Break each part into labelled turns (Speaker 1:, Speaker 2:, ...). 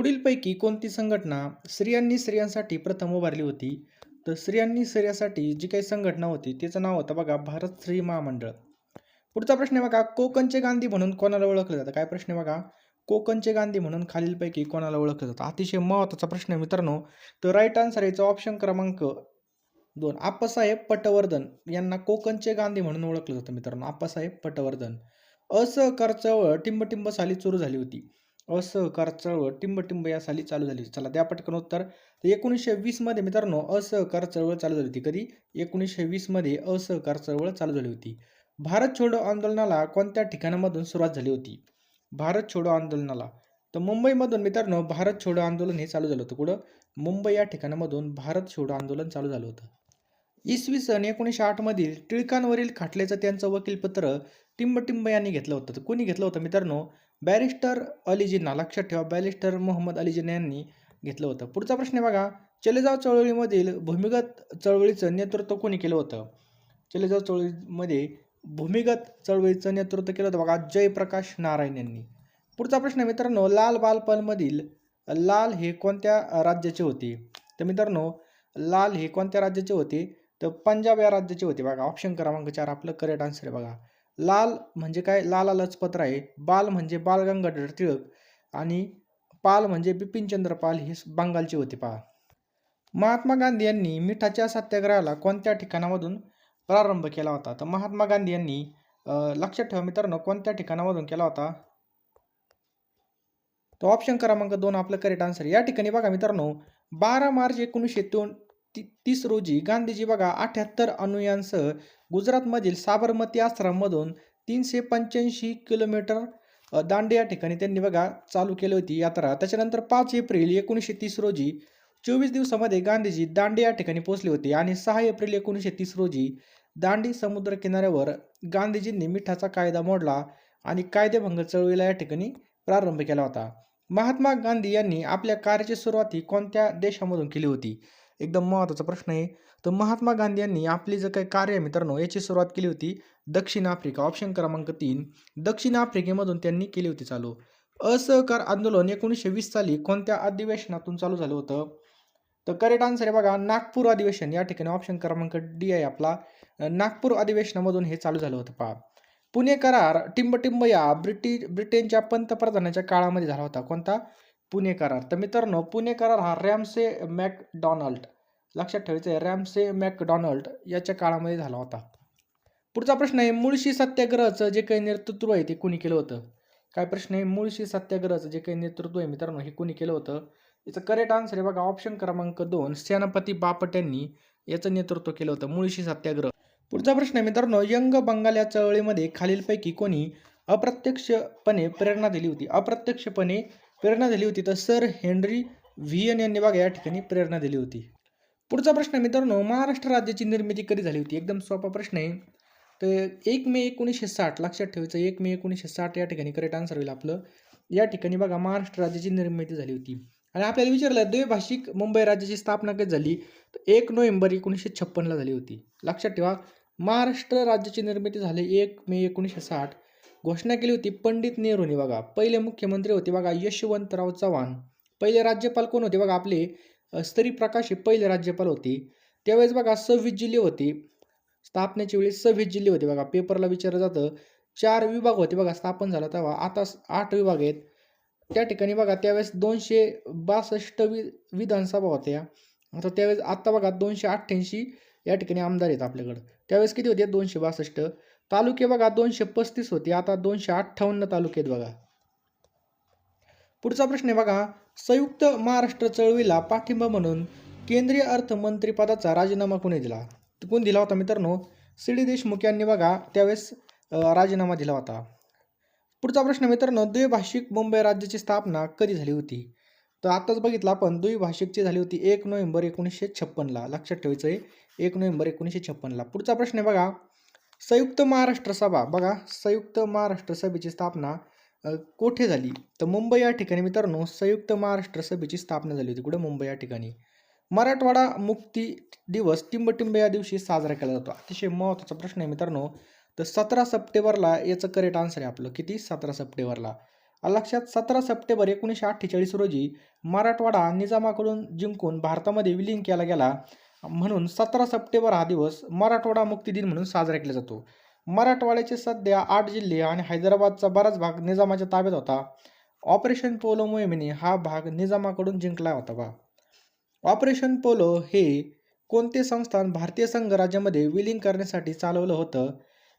Speaker 1: पुढीलपैकी कोणती संघटना स्त्रियांनी स्त्रियांसाठी प्रथम उभारली होती तर स्त्रियांनी स्त्रियासाठी जी काही संघटना होती तिचं नाव होतं बघा भारत स्त्री महामंडळ पुढचा प्रश्न आहे बघा कोकणचे गांधी म्हणून कोणाला ओळखलं जातं काय प्रश्न आहे बघा कोकणचे गांधी म्हणून खालीलपैकी कोणाला ओळखलं जातं अतिशय महत्त्वाचा प्रश्न आहे मित्रांनो तर राईट आन्सर याचा ऑप्शन क्रमांक दोन आप्पासाहेब पटवर्धन यांना कोकणचे गांधी म्हणून ओळखलं जातं मित्रांनो आप्पासाहेब पटवर्धन असहकार चळवळ टिंबटिंब साली सुरू झाली होती असहकार चळवळ टिंबटिंब या साली चालू झाली चला द्या पटकन उत्तर तर एकोणीसशे वीसमध्ये मित्रांनो असहकार चळवळ चालू झाली होती कधी एकोणीसशे वीसमध्ये असहकार चळवळ चालू झाली होती भारत छोडो आंदोलनाला कोणत्या ठिकाणामधून सुरुवात झाली होती भारत छोडो आंदोलनाला तर मुंबईमधून मित्रांनो भारत छोडो आंदोलन हे चालू झालं होतं कुठं मुंबई या ठिकाणामधून भारत छोडो आंदोलन चालू झालं होतं इसवी सन एकोणीसशे आठमधील टिळकांवरील खाटल्याचं त्यांचं वकीलपत्र टिंबटिंब यांनी घेतलं होतं तर कोणी घेतलं होतं मित्रांनो बॅरिस्टर जिन्ना लक्षात ठेवा बॅरिस्टर मोहम्मद जिन्ना यांनी घेतलं होतं पुढचा प्रश्न बघा चलेजाव चळवळीमधील भूमिगत चळवळीचं नेतृत्व कोणी केलं होतं चलेजाव चळवळीमध्ये भूमिगत चळवळीचं नेतृत्व केलं होतं बघा जयप्रकाश नारायण यांनी पुढचा प्रश्न मित्रांनो लाल बालपणमधील लाल हे कोणत्या राज्याचे होते तर मित्रांनो लाल हे कोणत्या राज्याचे होते तर पंजाब या राज्याचे होते बघा ऑप्शन क्रमांक चार आपलं करेक्ट आन्सर आहे बघा लाल म्हणजे काय लाल लजपत राय बाल म्हणजे बाल गंगाधर टिळक आणि पाल म्हणजे बिपिनचंद्र पाल हे बंगालचे होते पहा महात्मा गांधी यांनी मिठाच्या सत्याग्रहाला कोणत्या ठिकाणामधून प्रारंभ केला होता तर महात्मा गांधी यांनी लक्षात ठेवा मित्रांनो कोणत्या ठिकाणामधून केला होता तो ऑप्शन क्रमांक दोन आपलं करेक्ट आन्सर या ठिकाणी बघा मित्रांनो बारा मार्च एकोणीसशे दोन ती तीस रोजी गांधीजी बघा अठ्याहत्तर अनुयांसह गुजरातमधील साबरमती आश्रममधून तीनशे पंच्याऐंशी किलोमीटर दांडे या ठिकाणी त्यांनी बघा चालू केली होती यात्रा त्याच्यानंतर पाच एप्रिल एकोणीसशे तीस रोजी चोवीस दिवसामध्ये गांधीजी दांडे या ठिकाणी पोहोचले होते आणि सहा एप्रिल एकोणीसशे तीस रोजी दांडी समुद्र किनाऱ्यावर गांधीजींनी मिठाचा कायदा मोडला आणि कायदेभंग चळवळीला या ठिकाणी प्रारंभ केला होता महात्मा गांधी यांनी आपल्या कार्याची सुरुवाती कोणत्या देशामधून केली होती एकदम महत्त्वाचा प्रश्न आहे तर महात्मा गांधी यांनी आपले जे काही कार्य मित्रांनो याची सुरुवात केली होती दक्षिण आफ्रिका ऑप्शन क्रमांक तीन दक्षिण आफ्रिकेमधून त्यांनी केली होती चालू असहकार आंदोलन एकोणीसशे वीस साली कोणत्या अधिवेशनातून चालू झालं होतं तर करेक्ट आन्सर आहे बघा नागपूर अधिवेशन या ठिकाणी ऑप्शन क्रमांक डी आहे आपला नागपूर अधिवेशनामधून हे चालू झालं होतं पहा पुणे करार टिंबटिंब या ब्रिटिश ब्रिटेनच्या पंतप्रधानाच्या काळामध्ये झाला होता कोणता पुणे करार तर मित्रांनो पुणे करार हा रॅमसे मॅकडॉनल्ड लक्षात ठेवायचं आहे रॅमसे मॅकडॉनल्ड याच्या काळामध्ये झाला होता पुढचा प्रश्न आहे मुळशी सत्याग्रहाचं जे काही नेतृत्व आहे ते कुणी केलं होतं काय प्रश्न आहे मुळशी सत्याग्रहाचं जे काही नेतृत्व आहे मित्रांनो हे कुणी केलं होतं याचं करेक्ट आन्सर आहे बघा ऑप्शन क्रमांक दोन सेनापती बापट यांनी याचं नेतृत्व केलं होतं मुळशी सत्याग्रह पुढचा प्रश्न आहे मित्रांनो यंग बंगाल या चळवळीमध्ये खालीलपैकी कोणी अप्रत्यक्षपणे प्रेरणा दिली होती अप्रत्यक्षपणे प्रेरणा दिली होती तर सर हेनरी व्हीएन यांनी बघा या ठिकाणी प्रेरणा दिली होती पुढचा प्रश्न मित्रांनो महाराष्ट्र राज्याची निर्मिती कधी झाली होती एकदम सोपा प्रश्न आहे तर एक मे एकोणीसशे साठ लक्षात ठेवायचं एक मे एकोणीसशे साठ या ठिकाणी करेक्ट आन्सर होईल आपलं या ठिकाणी बघा महाराष्ट्र राज्याची निर्मिती झाली होती आणि आपल्याला विचारलं द्वैभाषिक मुंबई राज्याची स्थापना कधी झाली तर एक नोव्हेंबर एकोणीसशे छप्पनला झाली होती लक्षात ठेवा महाराष्ट्र राज्याची निर्मिती झाली एक मे एकोणीसशे साठ घोषणा केली होती पंडित नेहरूने बघा पहिले मुख्यमंत्री होते बघा यशवंतराव चव्हाण पहिले राज्यपाल कोण होते बघा आपले स्त्री प्रकाश हे पहिले राज्यपाल होते त्यावेळेस बघा सव्वीस जिल्हे होते स्थापनेच्या वेळी सव्वीस जिल्हे होते बघा पेपरला विचारलं जातं चार विभाग होते बघा स्थापन झाला तेव्हा आता आठ विभाग आहेत त्या ठिकाणी बघा त्यावेळेस दोनशे बासष्ट वि विधानसभा होत्या आता त्यावेळेस आत्ता बघा दोनशे अठ्ठ्याऐंशी या ठिकाणी आमदार आहेत आपल्याकडं त्यावेळेस किती होते दोनशे बासष्ट तालुके बघा दोनशे पस्तीस होते आता दोनशे अठ्ठावन्न तालुक्यात बघा पुढचा प्रश्न आहे बघा संयुक्त महाराष्ट्र चळवळीला पाठिंबा म्हणून केंद्रीय अर्थमंत्रीपदाचा राजीनामा कोणी दिला कोण दिला होता मित्रांनो सी डी देशमुख यांनी बघा त्यावेळेस राजीनामा दिला होता पुढचा प्रश्न मित्रांनो द्विभाषिक मुंबई राज्याची स्थापना कधी झाली होती तर आत्ताच बघितलं आपण द्विभाषिकची झाली होती एक नोव्हेंबर एकोणीसशे छप्पनला लक्षात ठेवायचं आहे एक नोव्हेंबर एकोणीसशे छप्पनला पुढचा प्रश्न आहे बघा संयुक्त महाराष्ट्र सभा बघा संयुक्त महाराष्ट्र सभेची स्थापना कोठे झाली तर मुंबई या ठिकाणी मित्रांनो संयुक्त महाराष्ट्र सभेची स्थापना झाली होती कुठं मुंबई या ठिकाणी मराठवाडा मुक्ती दिवस टिंबटिंब या दिवशी साजरा केला जातो अतिशय महत्त्वाचा प्रश्न आहे मित्रांनो तर सतरा सप्टेंबरला याचं करेक्ट आन्सर आहे आपलं किती सतरा सप्टेंबरला लक्षात सतरा सप्टेंबर एकोणीसशे अठ्ठेचाळीस रोजी मराठवाडा निजामाकडून जिंकून भारतामध्ये विलीन केला गेला म्हणून सतरा सप्टेंबर हा दिवस मराठवाडा मुक्ती दिन म्हणून साजरा केला जातो मराठवाड्याचे सध्या आठ जिल्हे आणि हैदराबादचा बराच भाग निजामाच्या ताब्यात होता ऑपरेशन पोलो मोहिमेने हा भाग निजामाकडून जिंकला होता बा ऑपरेशन पोलो हे कोणते संस्थान भारतीय संघराज्यामध्ये विलीन करण्यासाठी चालवलं होतं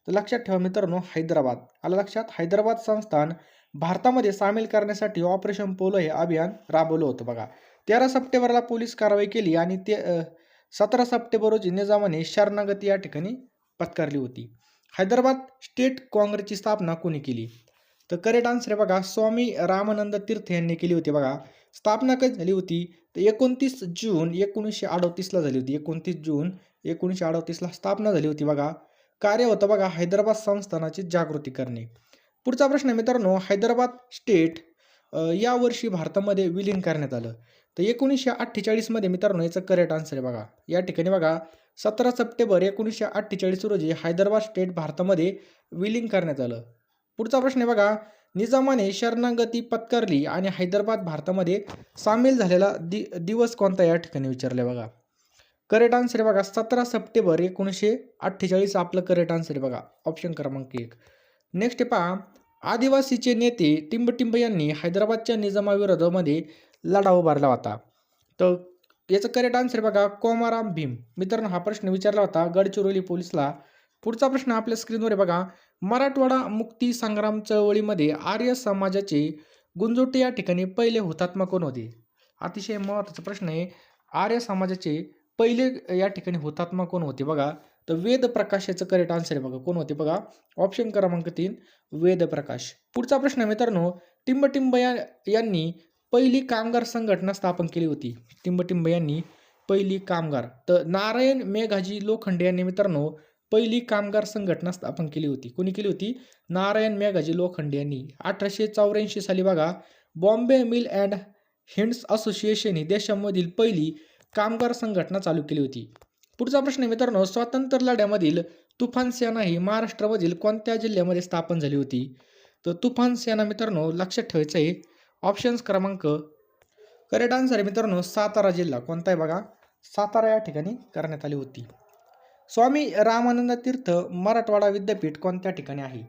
Speaker 1: तर लक्षात ठेवा मित्रांनो हैदराबाद आला लक्षात हैदराबाद संस्थान भारतामध्ये सामील करण्यासाठी ऑपरेशन पोलो हे अभियान राबवलं होतं बघा तेरा सप्टेंबरला पोलीस कारवाई केली आणि ते सतरा सप्टेंबर रोजी निजामाने शरणागती या ठिकाणी पत्कारली होती हैदराबाद स्टेट काँग्रेसची स्थापना कोणी केली तर करेक्ट आन्सर आहे बघा स्वामी रामानंद तीर्थ यांनी केली होती बघा स्थापना कधी झाली होती तर एकोणतीस जून एकोणीसशे अडोतीसला झाली होती एकोणतीस जून एकोणीसशे अडोतीसला स्थापना झाली होती बघा कार्य होतं बघा हैदराबाद संस्थानाची जागृती करणे पुढचा प्रश्न मित्रांनो हैदराबाद स्टेट यावर्षी भारतामध्ये विलीन करण्यात आलं तर एकोणीसशे अठ्ठेचाळीसमध्ये मित्रांनो याचं करेक्ट आन्सर आहे बघा या ठिकाणी बघा सतरा सप्टेंबर एकोणीसशे अठ्ठेचाळीस रोजी हैदराबाद स्टेट भारतामध्ये विलिंग करण्यात आलं पुढचा प्रश्न आहे बघा निजामाने शरणागती पत्करली आणि हैदराबाद भारतामध्ये सामील झालेला दि दिवस कोणता या ठिकाणी विचारले बघा करेक्ट आन्सर आहे बघा सतरा सप्टेंबर एकोणीसशे अठ्ठेचाळीस आपलं करेक्ट आन्सर आहे बघा ऑप्शन क्रमांक एक नेक्स्ट पहा आदिवासीचे नेते टिंबटिंब यांनी हैदराबादच्या निजामाविरोधामध्ये लढा उभारला होता तर याचं करेक्ट आन्सर बघा कोमाराम भीम मित्रांनो हा प्रश्न विचारला होता गडचिरोली पोलिसला पुढचा प्रश्न आपल्या स्क्रीनवर बघा मराठवाडा मुक्ती संग्राम चळवळीमध्ये आर्य समाजाचे गुंजोटे या ठिकाणी पहिले हुतात्मा कोण होते अतिशय महत्वाचा प्रश्न आहे आर्य समाजाचे पहिले या ठिकाणी हुतात्मा कोण होते बघा तर प्रकाश याचं करेक्ट आन्सर आहे बघा कोण होते बघा ऑप्शन क्रमांक तीन वेद प्रकाश पुढचा प्रश्न मित्रांनो टिंबटिंब या यांनी पहिली कामगार संघटना स्थापन केली होती टिंबटिंब यांनी पहिली कामगार तर नारायण मेघाजी लोखंडे यांनी मित्रांनो पहिली कामगार संघटना स्थापन केली होती कोणी केली होती नारायण मेघाजी लोखंडे यांनी अठराशे चौऱ्याऐंशी साली बघा Bombay mill and hands association ही देशामधील पहिली कामगार संघटना चालू केली होती पुढचा प्रश्न मित्रांनो स्वातंत्र्य लढ्यामधील तुफान सेना ही महाराष्ट्रामधील कोणत्या जिल्ह्यामध्ये स्थापन झाली होती तर तुफान सेना मित्रांनो लक्षात ठेवायचं आहे ऑप्शन्स क्रमांक करेक्ट आन्सर आहे मित्रांनो सातारा जिल्हा कोणता आहे बघा सातारा या ठिकाणी करण्यात आली होती स्वामी रामानंद तीर्थ मराठवाडा विद्यापीठ कोणत्या ठिकाणी आहे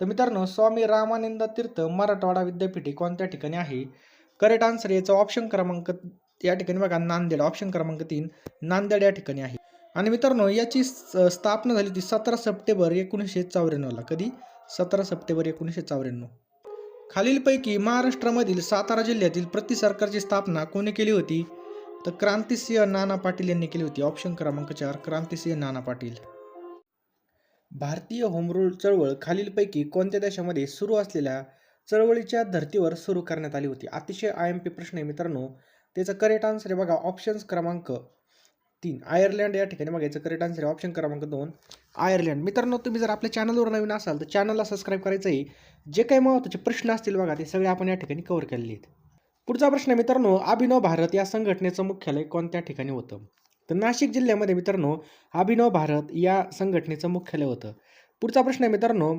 Speaker 1: तर मित्रांनो स्वामी रामानंद तीर्थ मराठवाडा विद्यापीठ हे कोणत्या ठिकाणी आहे करेक्ट आन्सर याचा ऑप्शन क्रमांक या ठिकाणी बघा नांदेड ऑप्शन क्रमांक तीन नांदेड या ठिकाणी आहे आणि मित्रांनो याची स्थापना झाली होती सतरा सप्टेंबर एकोणीसशे चौऱ्याण्णवला कधी सतरा सप्टेंबर एकोणीसशे चौऱ्याण्णव खालीलपैकी महाराष्ट्रामधील सातारा जिल्ह्यातील प्रति सरकारची स्थापना कोणी केली होती तर क्रांतिसिंह नाना पाटील यांनी केली होती ऑप्शन क्रमांक चार क्रांतिसिंह नाना पाटील भारतीय होमरूल चळवळ खालीलपैकी कोणत्या देशामध्ये सुरू असलेल्या चळवळीच्या धर्तीवर सुरू करण्यात आली होती अतिशय आय एम पी प्रश्न आहे मित्रांनो त्याचा करेक्ट आन्सर आहे बघा ऑप्शन्स क्रमांक तीन आयर्लंड या ठिकाणी बघायचं करेक्ट आन्सर आहे ऑप्शन क्रमांक दोन आयर्लंड मित्रांनो तुम्ही जर आपल्या चॅनलवर नवीन असाल तर चॅनलला सबस्क्राईब करायचं आहे जे काही महत्त्वाचे प्रश्न असतील बघा ते सगळे आपण या ठिकाणी कव्हर केलेले आहेत पुढचा प्रश्न मित्रांनो अभिनव भारत या संघटनेचं मुख्यालय कोणत्या ठिकाणी होतं तर नाशिक जिल्ह्यामध्ये मित्रांनो अभिनव भारत या संघटनेचं मुख्यालय होतं पुढचा प्रश्न आहे मित्रांनो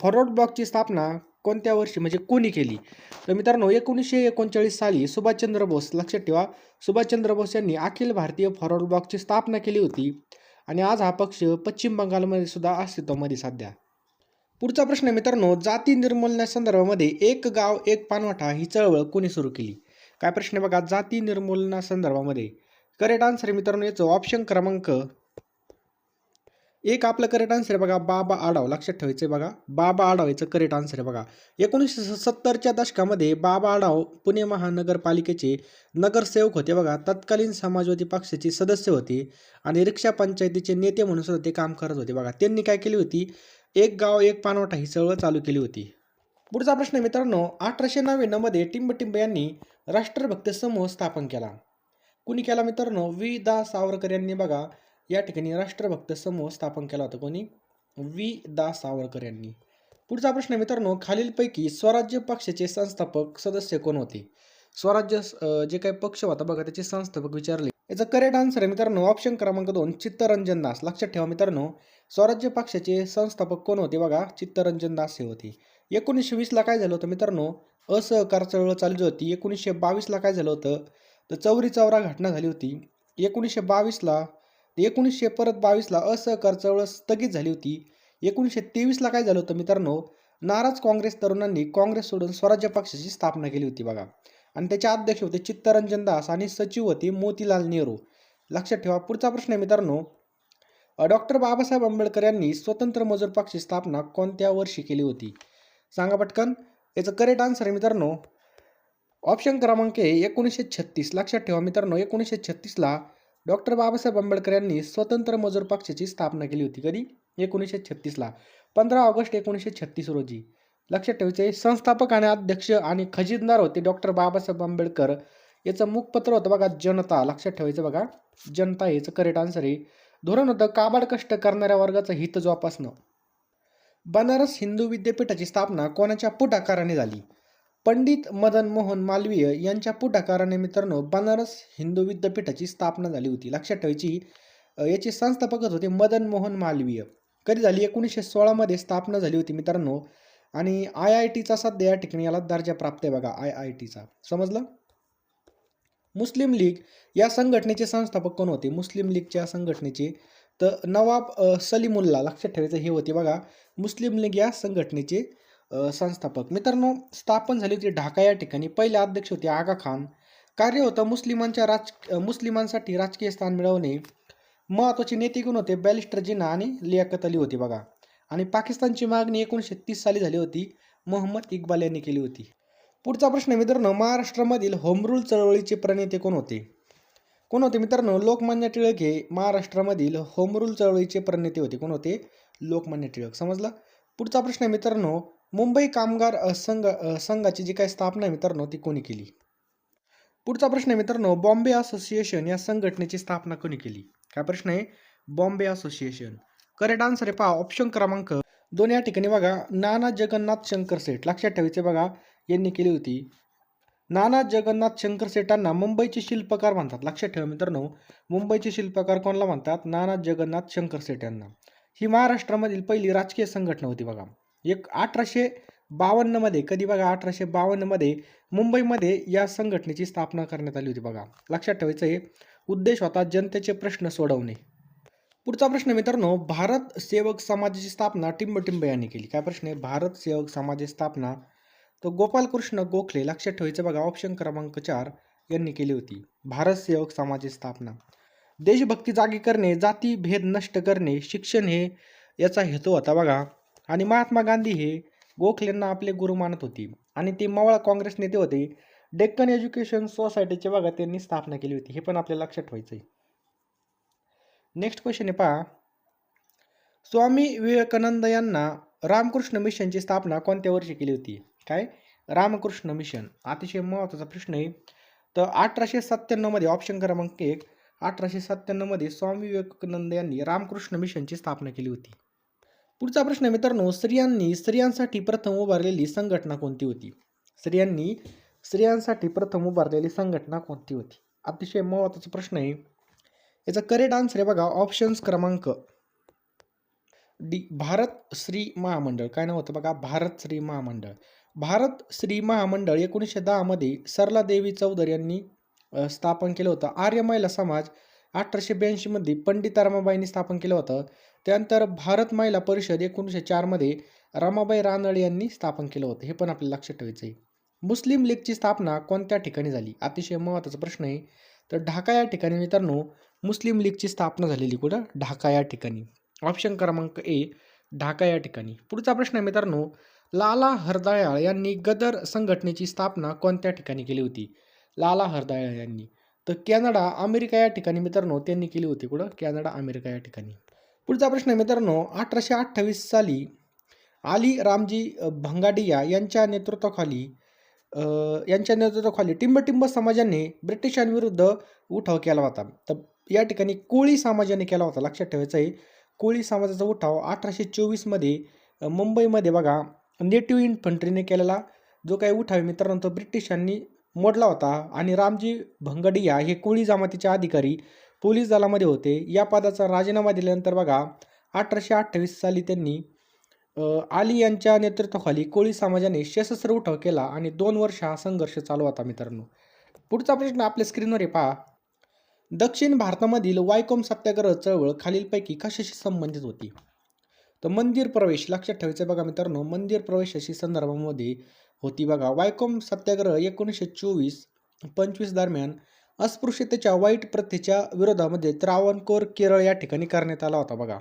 Speaker 1: फॉरवर्ड ब्लॉकची स्थापना कोणत्या वर्षी म्हणजे कोणी केली तर मित्रांनो एकोणीसशे एकोणचाळीस साली सुभाषचंद्र बोस लक्षात ठेवा सुभाषचंद्र बोस यांनी अखिल भारतीय फॉरवर्ड ब्लॉकची स्थापना केली होती आणि आज हा पक्ष पश्चिम बंगालमध्ये सुद्धा अस्तित्वामध्ये सध्या पुढचा प्रश्न मित्रांनो जाती संदर्भामध्ये एक गाव एक पानवाटा ही चळवळ कोणी सुरू केली काय प्रश्न बघा जाती निर्मूलनासंदर्भामध्ये करेक्ट आन्सर मित्रांनो याचं ऑप्शन क्रमांक एक आपलं करेक्ट आन्सर आहे बघा बाबा आडाव लक्षात ठेवायचं बघा बाबा आडाव याचं करेक्ट आन्सर आहे बघा एकोणीसशे सत्तरच्या दशकामध्ये बाबा आडाव पुणे महानगरपालिकेचे नगरसेवक होते बघा तत्कालीन समाजवादी पक्षाचे सदस्य होते आणि रिक्षा पंचायतीचे नेते म्हणून सुद्धा ते काम करत होते बघा त्यांनी काय केली होती एक गाव एक पानवटा ही चळवळ चालू केली होती पुढचा प्रश्न मित्रांनो अठराशे नव्याण्णवमध्ये टिंबटिंब यांनी राष्ट्रभक्त समूह स्थापन केला कुणी केला मित्रांनो वी दा सावरकर यांनी बघा या ठिकाणी राष्ट्रभक्त समूह स्थापन केला होता कोणी वी दा सावरकर यांनी पुढचा प्रश्न मित्रांनो खालीलपैकी स्वराज्य पक्षाचे संस्थापक सदस्य कोण होते स्वराज्य जे काही पक्ष होता बघा त्याचे संस्थापक विचारले याचं करेक्ट आन्सर आहे मित्रांनो ऑप्शन क्रमांक दोन चित्तरंजन दास लक्षात ठेवा मित्रांनो स्वराज्य पक्षाचे संस्थापक कोण होते बघा चित्तरंजन दास हे होते एकोणीसशे वीसला काय झालं होतं मित्रांनो असहकार चळवळ चालली होती एकोणीसशे बावीसला काय झालं होतं तर चौरी चौरा घटना झाली होती एकोणीसशे बावीसला एकोणीसशे परत बावीसला असहकार चळवळ स्थगित झाली होती एकोणीसशे तेवीसला काय झालं होतं मित्रांनो नाराज काँग्रेस तरुणांनी काँग्रेस सोडून स्वराज्य पक्षाची स्थापना केली होती बघा आणि त्याचे अध्यक्ष होते चित्तरंजन दास आणि सचिव होते मोतीलाल नेहरू लक्षात ठेवा पुढचा प्रश्न आहे मित्रांनो डॉक्टर बाबासाहेब आंबेडकर यांनी स्वतंत्र मजूर पक्षाची स्थापना कोणत्या वर्षी केली होती सांगा पटकन याचं करेक्ट आन्सर आहे मित्रांनो ऑप्शन क्रमांक आहे एकोणीसशे छत्तीस लक्षात ठेवा मित्रांनो एकोणीसशे छत्तीसला डॉक्टर बाबासाहेब आंबेडकर यांनी स्वतंत्र मजूर पक्षाची स्थापना केली होती कधी एकोणीसशे छत्तीसला पंधरा ऑगस्ट एकोणीसशे छत्तीस रोजी लक्षात ठेवायचे संस्थापक आणि अध्यक्ष आणि खजिनदार होते डॉक्टर बाबासाहेब आंबेडकर याचं मुखपत्र होतं बघा जनता लक्षात ठेवायचं बघा जनता याचं करेक्ट आन्सर आहे धोरण होतं काबाड कष्ट करणाऱ्या वर्गाचं हित जोपासणं बनारस हिंदू विद्यापीठाची स्थापना कोणाच्या पुढाकाराने झाली पंडित मदन मोहन मालवीय यांच्या पुढाकाराने मित्रांनो बनारस हिंदू विद्यापीठाची स्थापना झाली होती लक्षात ठेवायची याचे संस्थापकच होते मदन मोहन मालवीय कधी झाली एकोणीसशे सोळामध्ये स्थापना झाली होती मित्रांनो आणि आय आय टीचा सध्या या ठिकाणी याला दर्जा प्राप्त आहे बघा आय आय टीचा समजलं मुस्लिम लीग या संघटनेचे संस्थापक कोण होते मुस्लिम लीगच्या संघटनेचे तर नवाब सलीमुल्ला लक्षात ठेवायचं हे होते बघा मुस्लिम लीग या संघटनेचे संस्थापक मित्रांनो स्थापन झाली होती ढाका या ठिकाणी पहिले अध्यक्ष होते आगा खान कार्य होतं मुस्लिमांच्या राज मुस्लिमांसाठी राजकीय स्थान मिळवणे महत्त्वाचे कोण होते बॅलिस्टर जिना आणि लियाकत अली होते बघा आणि पाकिस्तानची मागणी एकोणीसशे तीस साली झाली होती मोहम्मद इक्बाल यांनी केली होती पुढचा प्रश्न मित्रांनो महाराष्ट्रामधील होमरूल चळवळीचे प्रणेते कोण होते कोण होते मित्रांनो लोकमान्य टिळक हे महाराष्ट्रामधील होमरूल चळवळीचे प्रणेते होते कोण होते लोकमान्य टिळक समजला पुढचा प्रश्न मित्रांनो मुंबई कामगार संघ संघाची जी काही स्थापना आहे मित्रांनो ती कोणी केली पुढचा प्रश्न आहे मित्रांनो बॉम्बे असोसिएशन या संघटनेची स्थापना कोणी केली काय प्रश्न आहे बॉम्बे असोसिएशन करेक्ट आन्सर आहे पहा ऑप्शन क्रमांक दोन या ठिकाणी बघा नाना जगन्नाथ शंकर सेठ लक्षात ठेवायचे बघा यांनी केली होती नाना जगन्नाथ शंकर सेठांना मुंबईचे शिल्पकार म्हणतात लक्षात ठेवा मित्रांनो मुंबईचे शिल्पकार कोणाला म्हणतात नाना जगन्नाथ शंकर सेठ यांना ही महाराष्ट्रामधील पहिली राजकीय संघटना होती बघा एक अठराशे बावन्नमध्ये कधी बघा अठराशे बावन्नमध्ये मुंबईमध्ये या संघटनेची स्थापना करण्यात आली होती बघा लक्षात ठेवायचं आहे उद्देश होता जनतेचे प्रश्न सोडवणे पुढचा प्रश्न मित्रांनो भारत सेवक समाजाची स्थापना टिंबटिंब यांनी केली काय प्रश्न आहे भारत सेवक समाजाची स्थापना तर गोपालकृष्ण गोखले लक्षात ठेवायचं बघा ऑप्शन क्रमांक चार यांनी केली होती भारत सेवक समाजाची स्थापना देशभक्ती जागी करणे जाती भेद नष्ट करणे शिक्षण हे याचा हेतू होता बघा आणि महात्मा गांधी हे गोखलेंना आपले गुरु मानत होते आणि ते मावळा काँग्रेस नेते होते डेक्कन एज्युकेशन सोसायटीचे बघा त्यांनी स्थापना केली होती हे पण आपल्याला लक्षात ठेवायचं आहे नेक्स्ट क्वेश्चन आहे पहा स्वामी विवेकानंद यांना रामकृष्ण मिशनची स्थापना कोणत्या वर्षी केली होती काय रामकृष्ण मिशन अतिशय महत्त्वाचा प्रश्न आहे तर अठराशे सत्त्याण्णवमध्ये ऑप्शन क्रमांक एक अठराशे सत्त्याण्णवमध्ये स्वामी विवेकानंद यांनी रामकृष्ण मिशनची स्थापना केली होती पुढचा प्रश्न मित्रांनो स्त्रियांनी स्त्रियांसाठी प्रथम उभारलेली संघटना कोणती होती स्त्रियांनी स्त्रियांसाठी प्रथम उभारलेली संघटना कोणती होती अतिशय महत्त्वाचा प्रश्न आहे याचा करेक्ट आन्सर आहे बघा ऑप्शन्स क्रमांक डी भारत श्री महामंडळ काय नाव होतं बघा भारत श्री महामंडळ भारत श्री महामंडळ एकोणीसशे दहामध्ये सरला देवी चौधरी यांनी स्थापन केलं होतं आर्य महिला समाज अठराशे ब्याऐंशीमध्ये पंडित रमाबाईंनी स्थापन केलं होतं त्यानंतर भारत महिला परिषद एकोणीसशे चारमध्ये रमाबाई रानळे यांनी स्थापन केलं होतं हे पण आपल्याला लक्षात ठेवायचं आहे मुस्लिम लीगची स्थापना कोणत्या ठिकाणी झाली अतिशय महत्त्वाचा प्रश्न आहे तर ढाका या ठिकाणी मित्रांनो मुस्लिम लीगची स्थापना झालेली कुठं ढाका या ठिकाणी ऑप्शन क्रमांक ए ढाका या ठिकाणी पुढचा प्रश्न आहे मित्रांनो लाला हरदयाळ यांनी गदर संघटनेची स्थापना कोणत्या ठिकाणी केली होती लाला हरदयाळ यांनी तर कॅनडा अमेरिका या ठिकाणी मित्रांनो त्यांनी केली होती कुठं कॅनडा अमेरिका या ठिकाणी पुढचा प्रश्न आहे मित्रांनो अठराशे अठ्ठावीस साली आली रामजी भंगाडिया यांच्या नेतृत्वाखाली यांच्या नेतृत्वाखाली टिंबटिंब समाजाने ब्रिटिशांविरुद्ध उठाव केला होता तर या ठिकाणी कोळी समाजाने केला होता लक्षात ठेवायचं आहे कोळी समाजाचा उठाव अठराशे चोवीसमध्ये मुंबईमध्ये बघा नेटिव्ह इन्फंट्रीने केलेला जो काही उठाव मित्रांनो तो ब्रिटिशांनी मोडला होता आणि रामजी भंगडिया हे कोळी जमातीचे अधिकारी पोलीस दलामध्ये होते या पदाचा राजीनामा दिल्यानंतर बघा अठराशे अठ्ठावीस साली त्यांनी आली यांच्या नेतृत्वाखाली कोळी समाजाने सशस्त्र उठाव केला आणि दोन वर्ष हा संघर्ष चालू होता मित्रांनो पुढचा प्रश्न आपल्या स्क्रीनवर आहे पहा दक्षिण भारतामधील वायकोम सत्याग्रह चळवळ खालीलपैकी कशाशी संबंधित होती तर मंदिर प्रवेश लक्षात ठेवायचं बघा मित्रांनो मंदिर प्रवेशाशी संदर्भामध्ये होती बघा वायकोम सत्याग्रह एकोणीसशे चोवीस पंचवीस दरम्यान अस्पृश्यतेच्या वाईट प्रथेच्या विरोधामध्ये त्रावणकोर केरळ या ठिकाणी करण्यात आला होता बघा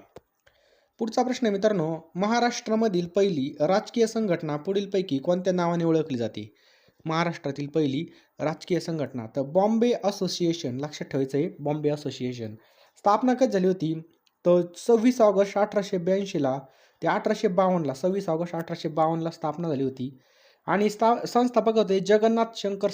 Speaker 1: पुढचा प्रश्न मित्रांनो महाराष्ट्रामधील पहिली राजकीय संघटना पुढीलपैकी कोणत्या नावाने ओळखली जाते महाराष्ट्रातील पहिली राजकीय संघटना तर बॉम्बे असोसिएशन लक्षात ठेवायचं आहे बॉम्बे असोसिएशन स्थापना कधी झाली होती तर सव्वीस ऑगस्ट अठराशे ब्याऐंशीला ते अठराशे बावन्नला सव्वीस ऑगस्ट अठराशे बावन्नला स्थापना झाली होती आणि स्था संस्थापक होते जगन्नाथ शंकर